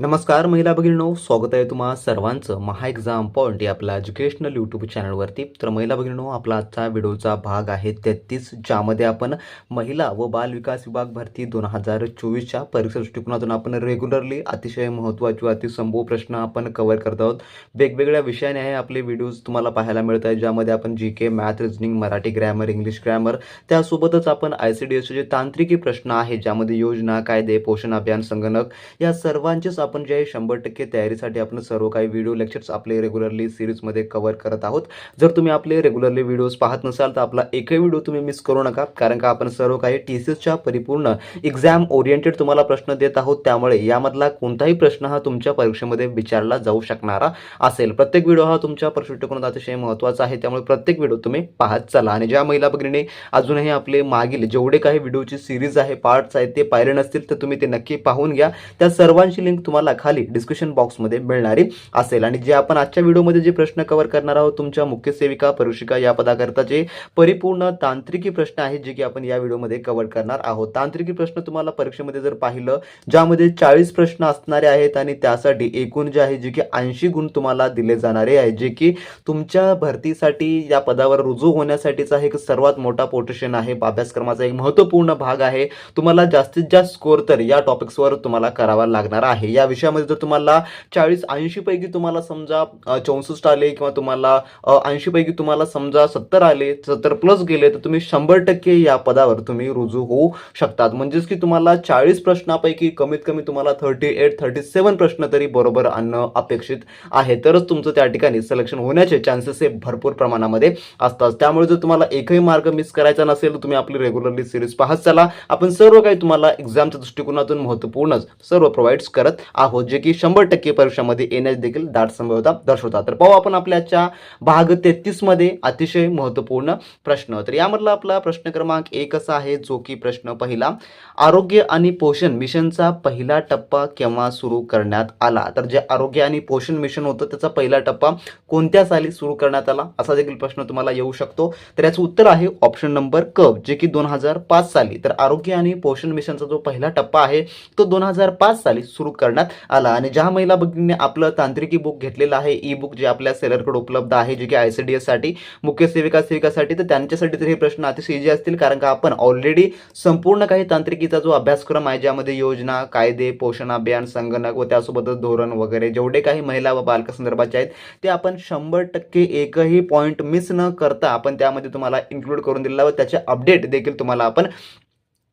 नमस्कार महिला भगिनींनो. स्वागत आहे तुम्हा सर्वांचं. महा एक्झाम पॉईंट या आपल्या एज्युकेशनल यूट्यूब चॅनलवरती तर महिला भगिनींनो आपला आजचा व्हिडिओचा भाग आहे तेहतीस ज्यामध्ये आपण महिला व बाल विकास विभाग भरती दोन हजार चोवीसच्या परीक्षा दृष्टिकोनातून आपण रेग्युलरली अतिशय महत्त्वाचे व अतिसंभव प्रश्न आपण कव्हर करत आहोत. वेगवेगळ्या विषयाने आहे आपले व्हिडिओज तुम्हाला पाहायला मिळत आहेत ज्यामध्ये आपण G K math reasoning Marathi grammar English grammar त्यासोबतच आपण आय सी डी एसचे जे तांत्रिकी प्रश्न आहे ज्यामध्ये योजना कायदे पोषण अभियान संगणक या सर्वांचेच आपण जे आहे शंभर टक्के तयारीसाठी आपण सर्व काही व्हिडिओ लेक्चर्स आपले रेग्युलरली सिरीजमध्ये कव्हर करत आहोत. जर तुम्ही आपले रेग्युलरली व्हिडिओज पाहत नसाल तर आपला एकही व्हिडिओ तुम्ही मिस करू नका. कारण का आपण सर्व काही टी सी एसच्या परिपूर्ण एक्झाम ओरिएंटेड तुम्हाला प्रश्न देत आहोत. त्यामुळे यामधला कोणताही प्रश्न हा तुमच्या परीक्षेमध्ये विचारला जाऊ शकणारा असेल. प्रत्येक व्हिडिओ हा तुमच्या परीक्षेकडून अतिशय महत्त्वाचा आहे. त्यामुळे प्रत्येक व्हिडिओ तुम्ही पाहत चला. आणि ज्या महिला भगिनीने अजूनही आपले मागील जेवढे काही व्हिडिओची सिरीज आहे पार्ट्स आहेत ते पाहिले नसतील तर तुम्ही ते नक्की पाहून घ्या. त्या सर्वांची लिंक तुम्हाला तुम्हाला खाली डिस्क्रिप्शन बॉक्समध्ये मिळणारी असेल. आणि जे आपण आजच्या व्हिडिओमध्ये जे प्रश्न कव्हर करणार आहोत तुमच्या मुख्य सेविका परीक्षिका या पदाकरताचे परिपूर्ण तांत्रिकी प्रश्न आहेत जे की आपण या व्हिडिओमध्ये कव्हर करणार आहोत. तांत्रिकी प्रश्न तुम्हाला परीक्षेमध्ये जर पाहिलं ज्यामध्ये चाळीस प्रश्न असणारे आहेत आणि त्यासाठी एकूण जे आहे जे की ऐंशी गुण तुम्हाला दिले जाणारे आहेत जे की तुमच्या भरतीसाठी या पदावर रुजू होण्यासाठीचा एक सर्वात मोठा पोटेशन आहे. अभ्यासक्रमाचा एक महत्त्वपूर्ण भाग आहे. तुम्हाला जास्तीत जास्त स्कोर तर या टॉपिक्सवर तुम्हाला करावा लागणार आहे. या विषयामध्ये जर तुम्हाला चाळीस ऐंशी पैकी तुम्हाला समजा चौसष्ट आले किंवा तुम्हाला ऐंशी पैकी तुम्हाला समजा सत्तर आले सत्तर प्लस गेले तर तुम्ही शंभर टक्के या पदावर तुम्ही रुजू होऊ शकतात. म्हणजेच की तुम्हाला चाळीस प्रश्नापैकी कमीत कमी तुम्हाला थर्टी एट थर्टी सेवन प्रश्न तरी बरोबर आणणं अपेक्षित आहे. तरच तुमचं त्या ठिकाणी सिलेक्शन होण्याचे चान्सेस हे भरपूर प्रमाणामध्ये असतात. त्यामुळे जर तुम्हाला एकही मार्ग मिस करायचा नसेल तर तुम्ही आपली रेग्युलरली सिरीज पाहत चला. आपण सर्व काही तुम्हाला एक्झामच्या दृष्टिकोनातून महत्त्वपूर्णच सर्व प्रोव्हाइड्स करत आहोत जे की शंभर टक्के परीक्षामध्ये येण्यास देखील दाट संभाव्यता दर्शवतात. तर पाहू आपण आपल्याच्या भाग तेहतीसमध्ये अतिशय महत्त्वपूर्ण प्रश्न. तर यामधला आपला प्रश्न क्रमांक एक असा आहे जो की प्रश्न पहिला. आरोग्य आणि पोषण मिशनचा पहिला टप्पा केव्हा सुरू करण्यात आला? तर जे आरोग्य आणि पोषण मिशन होतं त्याचा पहिला टप्पा कोणत्या साली सुरू करण्यात आला? असा देखील प्रश्न तुम्हाला येऊ शकतो. तर याचं उत्तर आहे ऑप्शन नंबर क जे की दोन हजार पाच साली. तर आरोग्य आणि पोषण मिशनचा जो पहिला टप्पा आहे तो दोन हजार पाच साली सुरू करण्यात आला. आणि ज्या महिला भगिनीने आपलं तांत्रिकी बुक घेतलेलं आहे ई बुक जे आपल्या सेलरकडे उपलब्ध आहे जे की आय सी डी एससाठी मुख्य सेविका सेविकासाठी तर त्यांच्यासाठी तर हे प्रश्न अतिशय इजी असतील कारण का आपण ऑलरेडी संपूर्ण काही बाकीचा जो अभ्यासक्रम आहे ज्यामध्ये योजना कायदे पोषण अभियान संगणक व त्यासोबतच धोरण वगैरे जेवढे काही महिला व बालकसंदर्भाचे आहेत ते आपण शंभर टक्के एकही पॉईंट मिस न करता आपण त्यामध्ये तुम्हाला इन्क्लूड करून दिलेला व त्याचे अपडेट देखील तुम्हाला आपण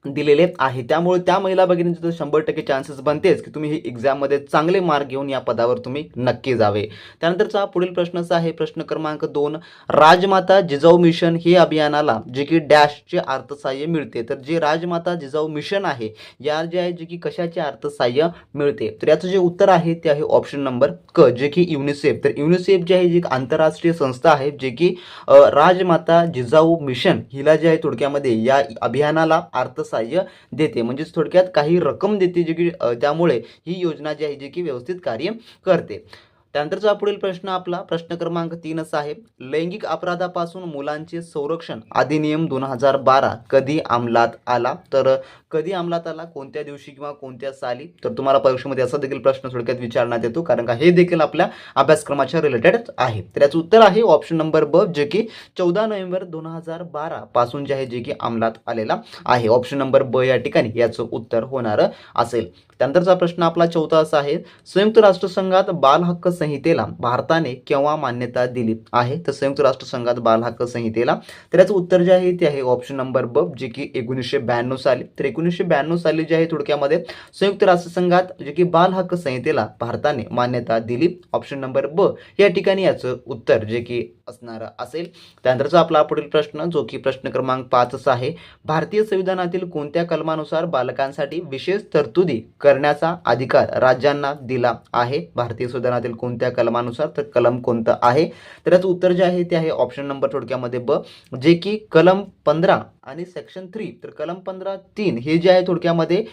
दिलेले आहे. त्यामुळे त्या महिला भगिनींचे तर शंभर टक्के चान्सेस बनतेच की तुम्ही ही एक्झाममध्ये चांगले मार्क घेऊन या पदावर तुम्ही नक्की जावे. त्यानंतरचा पुढील प्रश्न असा आहे प्रश्न क्रमांक दोन राजमाता जिजाऊ मिशन हे अभियानाला जे की डॅशचे अर्थसहाय्य मिळते. तर जे राजमाता जिजाऊ मिशन आहे या जे आहे जे की कशाचे अर्थसहाय्य मिळते? तर याचं जे उत्तर आहे ते आहे ऑप्शन नंबर क जे की युनिसेफ तर युनिसेफ जे आहे जी एक आंतरराष्ट्रीय संस्था आहे जे की राजमाता जिजाऊ मिशन हिला जे आहे थोडक्यामध्ये या अभियानाला अर्थसहाय्य सहाय्य देते. म्हणजेच थोडक्यात काही रक्कम देते जे की त्यामुळे ही योजना जी आहे जी की व्यवस्थित कार्य करते. त्यानंतरचा पुढील प्रश्न आपला. प्रश्न क्रमांक तीन असा आहे. लैंगिक अपराधापासून मुलांचे संरक्षण. अधिनियम दोन हजार बारा. कधी अंमलात आला? तर कधी अंमलात आला? कोणत्या दिवशी किंवा कोणत्या साली? तर तुम्हाला परीक्षेमध्ये असा देखील प्रश्न थोडक्यात विचारण्यात येतो. कारण का हे देखील आपल्या अभ्यासक्रमाच्या रिलेटेड आहे. तर याचं उत्तर आहे ऑप्शन नंबर ब जे की चौदा नोव्हेंबर दोन हजार बारा पासून जे आहे जे की अंमलात आलेला आहे. ऑप्शन नंबर ब या ठिकाणी याचं उत्तर होणार असेल. त्यानंतरचा प्रश्न आपला चौथा असा आहे. संयुक्त राष्ट्रसंघात बाल हक्क संहितेला भारताने केव्हा मान्यता दिली आहे? तर संयुक्त राष्ट्रसंघात बाल हक्क संहितेला. तर याचं उत्तर जे आहे ते आहे ऑप्शन नंबर ब जे की एकोणीसशे ब्याण्णव साली. तर एकोणीसशे ब्याण्णव साली जे आहे थोडक्यामध्ये संयुक्त राष्ट्रसंघात जे की बाल हक्क संहितेला भारताने मान्यता दिली. ऑप्शन नंबर ब या ठिकाणी याचं उत्तर जे की असणार असेल. त्यानंतरचा आपला पुढील प्रश्न जो की प्रश्न क्रमांक पाच असा आहे भारतीय संविधानातील कोणत्या कलमानुसार बालकांसाठी विशेष तरतुदी करण्याचा अधिकार राज्यांना दिला आहे? भारतीय संविधानातील कोणत्या कलमानुसार? तर कलम कोणतं आहे? तर याचं उत्तर जे आहे ते आहे ऑप्शन नंबर थोडक्यामध्ये ब जे की कलम पंधरा आणि सेक्शन थ्री तर कलम पंधरा तीन हे जे आहे थोडक्यामध्ये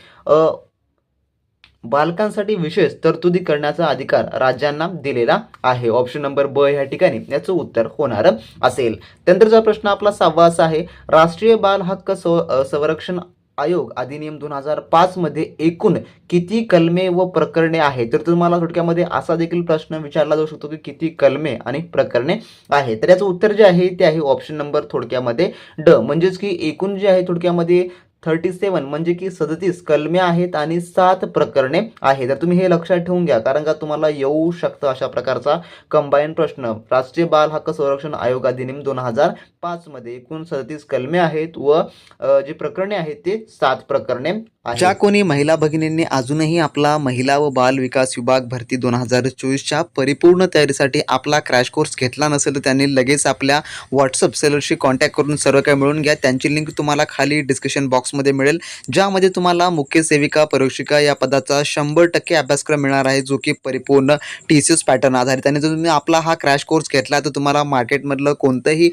बालकांसाठी विशेष तरतुदी करण्याचा अधिकार राज्यांना दिलेला आहे. ऑप्शन नंबर ब या ठिकाणी याचं उत्तर होणार असेल. त्यानंतरचा प्रश्न आपला सहावा असा आहे राष्ट्रीय बाल हक्क सव- संरक्षण आयोग अधिनियम दोन हजार पाचमध्ये एकूण किती कलमे व प्रकरणे आहेत? तर तुम्हाला थोडक्यामध्ये असा देखील प्रश्न विचारला जाऊ शकतो की किती कलमे आणि प्रकरणे आहेत. तर याचं उत्तर जे आहे ते आहे ऑप्शन नंबर थोडक्यामध्ये ड. म्हणजेच की एकूण जे आहे थोडक्यामध्ये थर्टी सेवन म्हणजे की सदतीस कलमे आहेत आणि सात प्रकरणे आहेत. तर तुम्ही हे लक्षात ठेवून घ्या कारण का तुम्हाला येऊ शकतं अशा प्रकारचा कंबाईन प्रश्न. राष्ट्रीय बाल हक्क संरक्षण आयोग अधिनियम दोन हजार पाचमध्ये एकूण सदतीस कलमे आहेत व जे जी प्रकरणे आहेत ते सात प्रकरणे ज्या कोणी महिला भगिनींनी अजूनही आपला महिला व बाल विकास विभाग भरती दोन हजार चोवीसच्या परिपूर्ण तयारीसाठी आपला क्रॅश कोर्स घेतला नसेल तर त्यांनी लगेच आपल्या व्हॉट्सअप सेलरशी कॉन्टॅक्ट करून सर्व काही मिळून घ्या. त्यांची लिंक तुम्हाला खाली डिस्क्रिप्शन बॉक्समध्ये मिळेल ज्यामध्ये तुम्हाला मुख्य सेविका परीक्षिका या पदाचा शंभर टक्के अभ्यासक्रम मिळणार आहे जो की परिपूर्ण टी सी एस पॅटर्न आधारित. आणि जर तुम्ही आपला हा क्रॅश कोर्स घेतला तर तुम्हाला मार्केटमधलं कोणतंही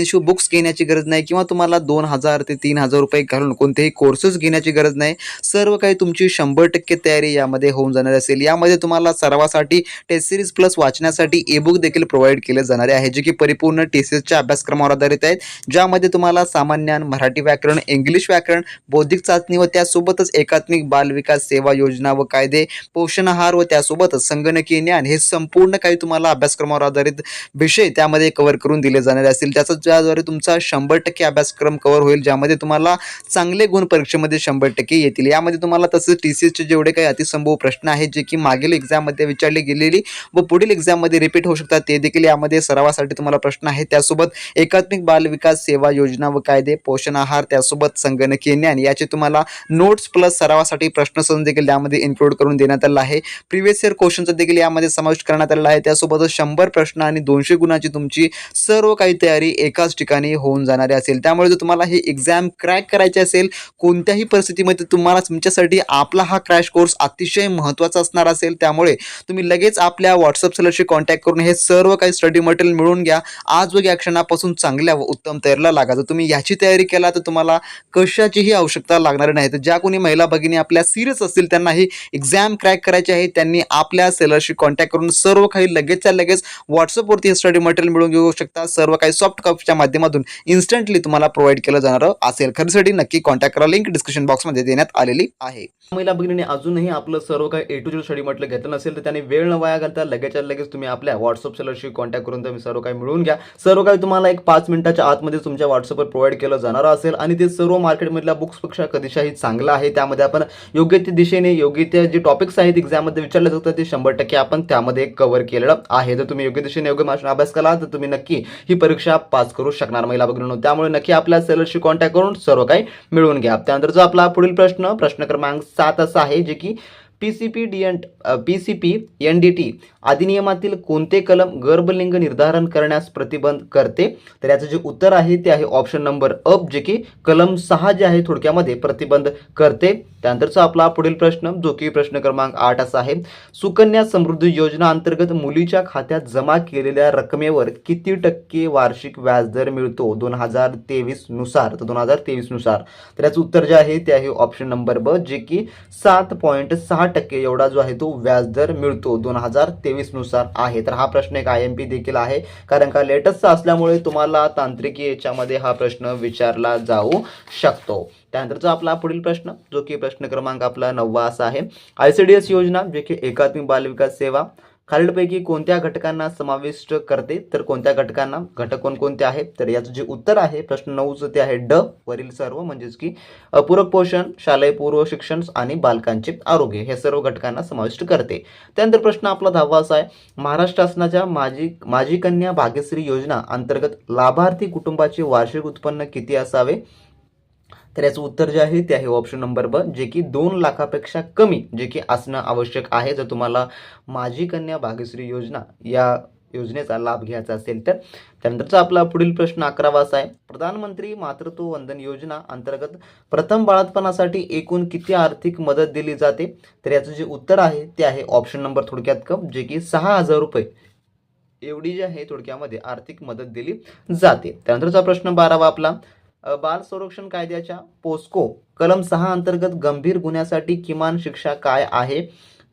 एक्सपेन्सिव्ह बुक्स घेण्याची गरज नाही किंवा तुम्हाला दोन हजार ते तीन हजार रुपये घालून कोणतेही कोर्सेस घेण्याची गरज नाही. सर्व काही तुमची शंभर टक्के तयारी यामध्ये होऊन जाणार असेल. यामध्ये तुम्हाला सर्वासाठी टेस्ट सिरीज प्लस वाचण्यासाठी ई बुक देखील प्रोव्हाइड केले जाणारे आहे जे की परिपूर्ण टी सीजच्या अभ्यासक्रमावर आधारित आहेत. ज्यामध्ये तुम्हाला सामान्यान मराठी व्याकरण इंग्लिश व्याकरण बौद्धिक चाचणी व त्यासोबतच एकात्मिक बालविकास सेवा योजना व कायदे पोषण आहार व त्यासोबतच संगणकीय ज्ञान हे संपूर्ण काही तुम्हाला अभ्यासक्रमावर आधारित विषय त्यामध्ये कव्हर करून दिले जाणारे असतील त्याचा ज्याद्वारे तुमचा शंभर टक्के अभ्यासक्रम कव्हर होईल ज्यामध्ये तुम्हाला चांगले गुण परीक्षेमध्ये शंभर टक्के येतील. यामध्ये तुम्हाला तसंच टी सी एसचे जेवढे काही अतिसंभव प्रश्न आहेत जे की मागील एक्झाममध्ये विचारली गेलेली व पुढील एक्झाममध्ये रिपीट होऊ शकतात ते देखील यामध्ये सरावासाठी तुम्हाला प्रश्न आहेत. त्यासोबत एकात्मिक बाल विकास सेवा योजना व कायदे पोषण आहार त्यासोबत संगणकीय ज्ञान याचे तुम्हाला नोट्स प्लस सरावासाठी प्रश्नसंच देखील यामध्ये इन्क्लूड करून देण्यात आला आहे. प्रिव्हियस इयर क्वेश्चनचा देखील यामध्ये समावेश करण्यात आलेला आहे. त्यासोबतच शंभर प्रश्न आणि दोनशे गुणाची तुमची सर्व काही तयारी एकाच ठिकाणी होऊन जाणारे असेल. त्यामुळे जर तुम्हाला हे एक्झाम क्रॅक करायची असेल कोणत्याही परिस्थितीमध्ये तुम्हाला तुमच्यासाठी आपला हा क्रॅश कोर्स अतिशय महत्त्वाचा असणार असेल. त्यामुळे तुम्ही लगेच आपल्या व्हॉट्सअप सेलरशी कॉन्टॅक्ट करून हे सर्व काही स्टडी मटेरियल मिळून घ्या. आज वगैरे क्षणापासून चांगल्या व उत्तम तयारीला लागा. जर तुम्ही याची तयारी केला तर तुम्हाला कशाचीही आवश्यकता लागणार नाही. तर ज्या कोणी महिला भगिनी आपल्या सिरियस असतील त्यांना ही एक्झाम क्रॅक करायची आहे. त्यांनी आपल्या सेलरशी कॉन्टॅक्ट करून सर्व काही लगेचच्या लगेच व्हॉट्सअपवरती हे स्टडी मटेरियल मिळून घेऊ शकता. सर्व काही सॉफ्ट कॉपीच्या माध्यमातून इन्स्टंटली तुम्हाला प्रोव्हाइड केलं जाणार असेल. खरेदीसाठी नक्की कॉन्टॅक्ट करा. लिंक डिस्क्रिप्शन बॉक्समध्ये देण्यात आलेली आहे. महिला भगिनीने अजूनही आपलं सर्व काही ए टू झेड स्टडी म्हटलं घेतलं नसेल तर त्याने वेळ न वाया घालता लगेचच्या लगेच तुम्ही आपल्या व्हॉट्सअप सेलरशी कॉन्टॅक्ट करून तुम्ही सर्व काही मिळवून घ्या. सर्व काही तुम्हाला एक पाच मिनिटाच्या आतमध्ये तुमच्या व्हॉट्सअपवर प्रोव्हाइड केलं जाणार असेल आणि ते सर्व मार्केटमधल्या बुक्सपेक्षा कधीशाही चांगलं आहे त्यामध्ये आपण योग्य त्या दिशेने योग्य त्या जे टॉपिक्स आहेत एक्झाममध्ये विचारले जातात ते शंभर टक्के आपण त्यामध्ये कव्हर केलेलं आहे. जर तुम्ही योग्य दिशेने योग्य भाषण अभ्यास केला तर तुम्ही नक्की ही परीक्षा पास करू शकणार महिला भगिनींनो त्यामुळे नक्की आपल्या सेलरशी कॉन्टॅक्ट करून सर्व काही मिळवून घ्या. त्यानंतर जो आपला पुढील प्रश्न प्रश्न क्रमांक सात असा आहे जे की P C P D N P C P N D T अधिनियमातील कोणते कलम गर्भलिंग निर्धारण करण्यास प्रतिबंध करते? तर याचं जे उत्तर आहे ते आहे ऑप्शन नंबर अप जे की कलम सहा जे आहे थोडक्यामध्ये प्रतिबंध करते. त्यानंतरचा आपला पुढील प्रश्न जो की प्रश्न क्रमांक आठ असा आहे. सुकन्या समृद्धी योजना अंतर्गत मुलीच्या खात्यात जमा केलेल्या रकमेवर किती टक्के वार्षिक व्याजदर मिळतो? दोन हजार तेवीसनुसार. तर दोन हजार तेवीसनुसार. तर याचं उत्तर जे आहे ते आहे ऑप्शन नंबर ब जे की सात पॉईंट सहा टक्के एवढा जो आहे तो व्याजदर मिळतो. दोन हजार तेवीस नुसार आहे. तर हा प्रश्न एक आय एम पी देखील आहे. कारण का लेटेस्टचा असल्यामुळे तुम्हाला तांत्रिकी याच्यामध्ये हा प्रश्न विचारला जाऊ शकतो. त्यानंतरचा आपला पुढील प्रश्न जो की प्रश्न क्रमांक आपला नववा असा आहे. आय सी डी एस योजना जे की एकात्मिक बालविकास सेवा खालीलपैकी कोणत्या घटकांना समाविष्ट करते? तर कोणत्या घटकांना? घटक कोणकोणते आहेत? तर याचं जे उत्तर आहे प्रश्न नऊचं ते आहे ड वरील सर्व म्हणजेच की अ, पूरक पोषण शालेय पूर्व शिक्षण आणि बालकांचे आरोग्य हे सर्व घटकांना समाविष्ट करते. त्यानंतर प्रश्न आपला दहावा असा आहे महाराष्ट्र शासनाच्या माझी माझी कन्या भाग्यश्री योजना अंतर्गत लाभार्थी कुटुंबाचे वार्षिक उत्पन्न किती असावे? तर याचं उत्तर जे आहे ते आहे ऑप्शन नंबर ब जे की दोन लाखापेक्षा कमी जे की असणं आवश्यक आहे. जर तुम्हाला माझी कन्या भाग्यश्री योजना या योजनेचा लाभ घ्यायचा असेल तर त्यानंतरचा आपला पुढील प्रश्न अकरावा असा आहे. प्रधानमंत्री मातृत्व वंदन योजना अंतर्गत प्रथम बाळातपणासाठी एकूण किती आर्थिक मदत दिली जाते? तर याचं जे उत्तर आहे ते आहे ऑप्शन नंबर थोडक्यात कप जे की सहा हजार रुपये. एवढी जी आहे थोडक्यामध्ये आर्थिक मदत दिली जाते. त्यानंतरचा प्रश्न बारावा आपला. बाल संरक्षण कायद्याच्या पोस्को कलम सहा अंतर्गत गंभीर गुन्ह्यासाठी किमान शिक्षा काय आहे?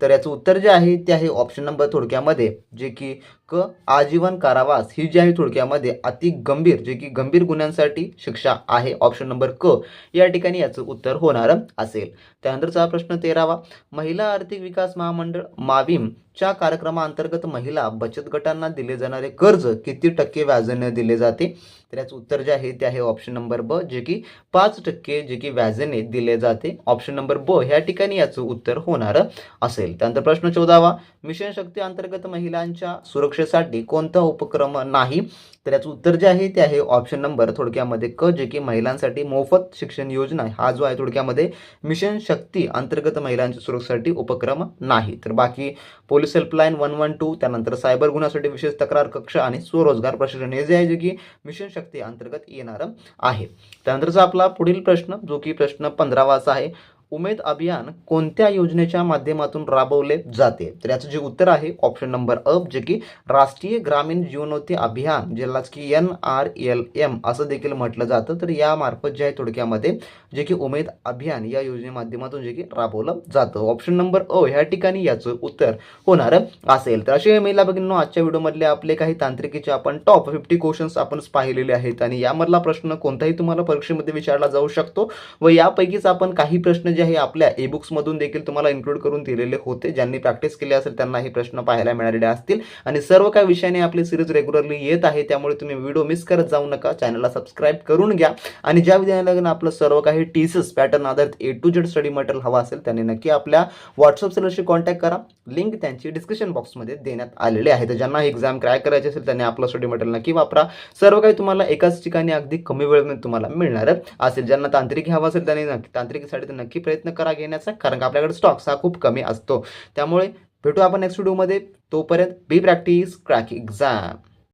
तर याचं उत्तर जे आहे ते आहे ऑप्शन नंबर थोडक्यामध्ये जे की क आजीवन कारावास ही जी आहे थोडक्यामध्ये अति गंभीर जे की गंभीर गुन्ह्यांसाठी शिक्षा आहे. ऑप्शन नंबर क या ठिकाणी याचं उत्तर होणार असेल. त्यानंतरचा प्रश्न तेरावा महिला आर्थिक विकास महामंडळ माविम च्या कार्यक्रमाअंतर्गत महिला बचत गटांना दिले जाणारे कर्ज किती टक्के व्याजाने दिले जाते? तर याचं उत्तर जे आहे ते आहे ऑप्शन नंबर ब जे की पाच टक्के जे की व्याजाने दिले जाते. ऑप्शन नंबर ब ह्या ठिकाणी याचं उत्तर होणार असेल. त्यानंतर प्रश्न चौदावा मिशन शक्ती अंतर्गत महिलांच्या सुरक्षा सुरक्षेसाठी कोणता उपक्रम नाही? तर याचं उत्तर जे आहे ते आहे ऑप्शन नंबर थोडक्यामध्ये क जे की महिलांसाठी मोफत शिक्षण योजना हा जो आहे थोडक्यामध्ये मिशन शक्ती अंतर्गत महिलांच्या सुरक्षेसाठी उपक्रम नाही. तर बाकी police helpline one one two त्यानंतर सायबर गुन्ह्यासाठी विशेष तक्रार कक्ष आणि स्वरोजगार प्रशिक्षण हे जे आहे जे की मिशन शक्ती अंतर्गत येणारं आहे. त्यानंतरचा आपला पुढील प्रश्न जो की प्रश्न पंधरावाचा आहे उमेद अभियान कोणत्या योजनेच्या माध्यमातून राबवले जाते? तर याचं जे उत्तर आहे ऑप्शन नंबर अ जे की राष्ट्रीय ग्रामीण जीवनोती अभियान ज्यालाच की एन आर एल एम असं देखील म्हटलं जातं. तर यामार्फत जे आहे थोडक्यामध्ये जे की उमेद अभियान या योजने माध्यमातून जे की राबवलं जातं. ऑप्शन नंबर अ ह्या ठिकाणी याचं उत्तर होणार असेल. तर असे महिला भगिनींनो आजच्या व्हिडिओमधले आपले काही तांत्रिकीचे आपण टॉप फिफ्टी क्वेश्चन्स आपण पाहिलेले आहेत. आणि यामधला प्रश्न कोणताही तुम्हाला परीक्षेमध्ये विचारला जाऊ शकतो व यापैकीच आपण काही प्रश्न जे आहे आपल्या ई बुक्समधून देखील तुम्हाला इन्क्लूड करून दिलेले होते. ज्यांनी प्रॅक्टिस केली असेल त्यांना हे प्रश्न पाहायला मिळालेले असतील. आणि सर्व काही विषयाने आपली सिरीज रेग्युलरली येत आहे त्यामुळे तुम्ही व्हिडिओ मिस करत जाऊ नका. चॅनलला सबस्क्राईब करून घ्या. आणि ज्या विद्यार्थ्यांना आपलं सर्व काही टीसीस पॅटर्न आधारित A to Z study material हवा असेल त्यांनी नक्की आपल्या व्हॉट्सअप सेलरशी कॉन्टॅक्ट करा. लिंक त्यांची डिस्क्रिप्शन बॉक्समध्ये देण्यात आलेले आहे. तर ज्यांना एक्झाम क्रॅक करायची असेल त्यांनी आपलं स्टडी मटेरियल नक्की वापरा. सर्व काही तुम्हाला एकाच ठिकाणी अगदी कमी वेळेमध्ये तुम्हाला मिळणार असेल ज्यांना तांत्रिक हवा असेल त्यांनी नक्की तांत्रिकीसाठी नक्की प्रयत्न करा घेण्याचा कारण का आपल्याकडे स्टॉक्स हा खूप कमी असतो. त्यामुळे भेटू आपण नेक्स्ट व्हिडिओमध्ये तोपर्यंत बी प्रॅक्टिस क्रॅक एक्झाम